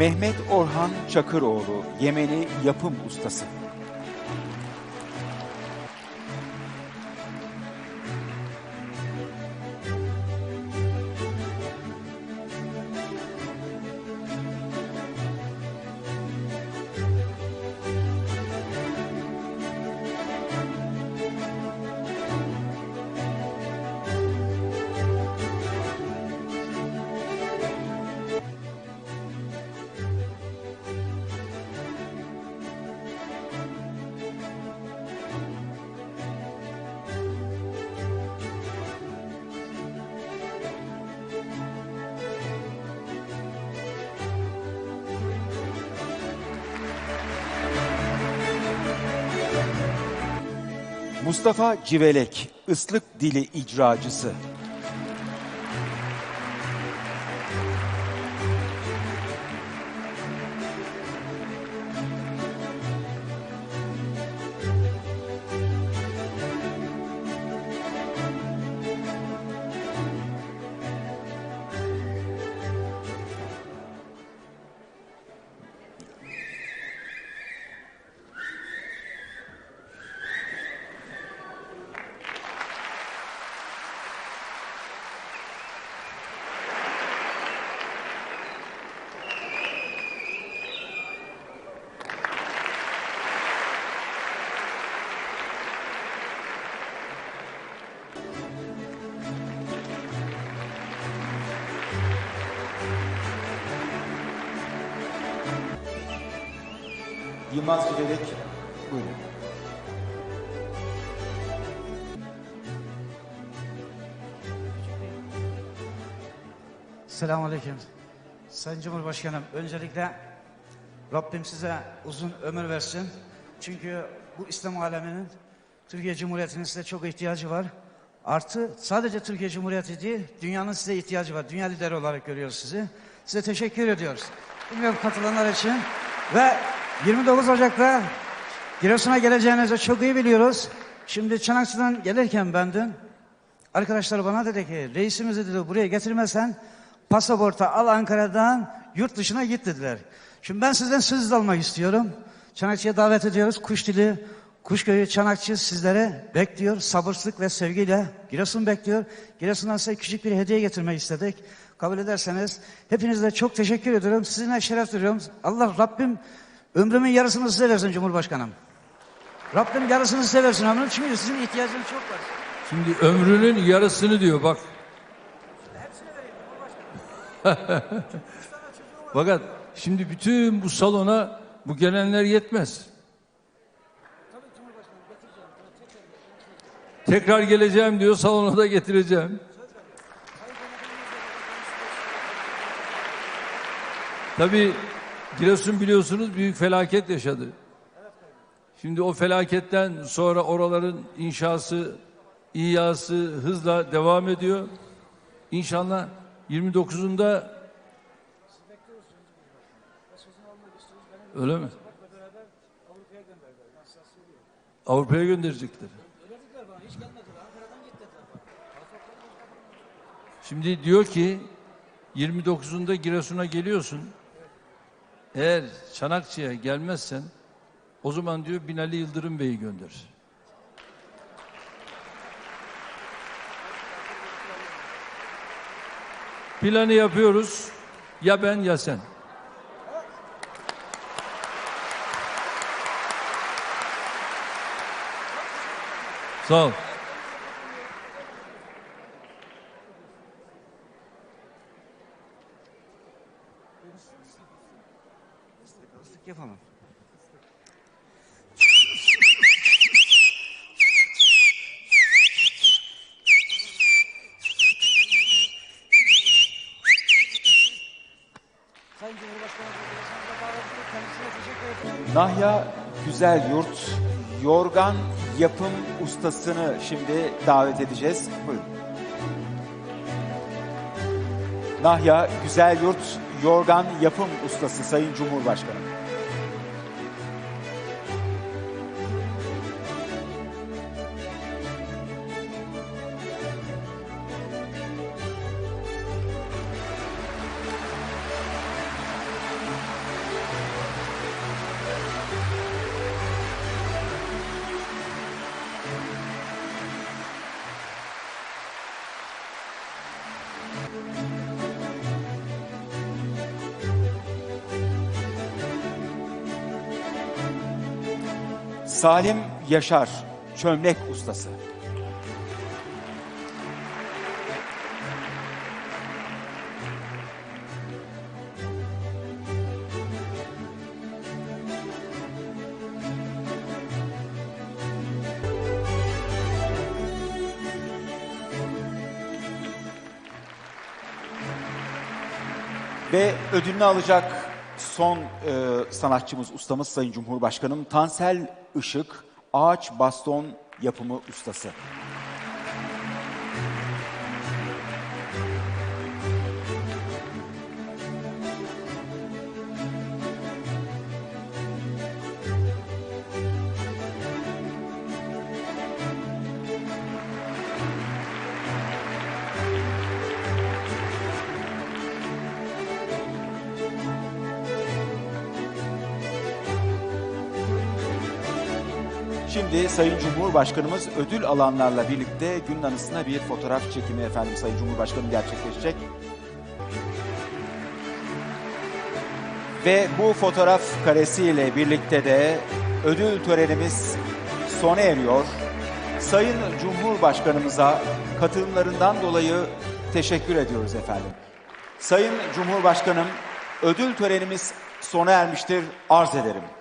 Mehmet Orhan Çakıroğlu, Yemeni yapım ustası. Mustafa Civelek, ıslık dili icracısı. Yılmaz Civelek, buyurun. Selamünaleyküm. Sayın Cumhurbaşkanım, öncelikle Rabbim size uzun ömür versin. Çünkü bu İslam aleminin Türkiye Cumhuriyeti'nin size çok ihtiyacı var. Artı sadece Türkiye Cumhuriyeti değil, dünyanın size ihtiyacı var. Dünya lideri olarak görüyoruz sizi. Size teşekkür ediyoruz. Bilmiyorum katılanlar için. Ve 29 Ocak'ta Giresun'a geleceğinizi çok iyi biliyoruz. Şimdi Çanakçı'dan gelirken ben dün Arkadaşlar bana dedi ki reisimizi dedi buraya getirmezsen pasaporta al Ankara'dan yurt dışına git dediler. Şimdi ben sizden söz almak istiyorum. Çanakçı'ya davet ediyoruz. Kuş dili, Kuşköy'ü Çanakçı sizlere bekliyor. Sabırsızlık ve sevgiyle Giresun bekliyor. Giresun'dan size küçük bir hediye getirmek istedik. Kabul ederseniz hepinize çok teşekkür ediyorum. Sizinle şeref duyuyorum. Allah Rabbim ömrümün yarısını size versin Cumhurbaşkanım. Rabbim yarısını size versin ömrüm. Çünkü sizin ihtiyacınız çok var. Şimdi ömrünün yarısını diyor bak. Fakat şimdi bütün bu salona bu gelenler yetmez. Tekrar geleceğim diyor salona da getireceğim. Tabii Giresun biliyorsunuz büyük felaket yaşadı. Şimdi o felaketten sonra oraların inşası, İyası hızla devam ediyor. İnşallah 29'unda Öyle mi? Avrupa'ya gönderecekler. Şimdi diyor ki 29'unda Giresun'a geliyorsun. Eğer Çanakçı'ya gelmezsen o zaman diyor Binali Yıldırım Bey'i gönder. Planı yapıyoruz. Ya ben ya sen. Sağ ol. Yapamam. Sayın Cumhurbaşkanı Cumhurbaşkanı'na davet edip kendisine teşekkür ederim. Nahya Güzel Yurt, yorgan yapım ustasını şimdi davet edeceğiz. Buyurun. Nahya Güzel Yurt, yorgan yapım ustası Sayın Cumhurbaşkanı. Salim Yaşar, çömlek ustası. Ve ödülünü alacak son e, sanatçımız, ustamız Sayın Cumhurbaşkanım Tansel Işık, ağaç baston yapımı ustası. Şimdi Sayın Cumhurbaşkanımız ödül alanlarla birlikte gün anısına bir fotoğraf çekimi efendim Sayın Cumhurbaşkanım gerçekleşecek. Ve bu fotoğraf karesiyle birlikte de ödül törenimiz sona eriyor. Sayın Cumhurbaşkanımıza katılımlarından dolayı teşekkür ediyoruz efendim. Sayın Cumhurbaşkanım ödül törenimiz sona ermiştir arz ederim.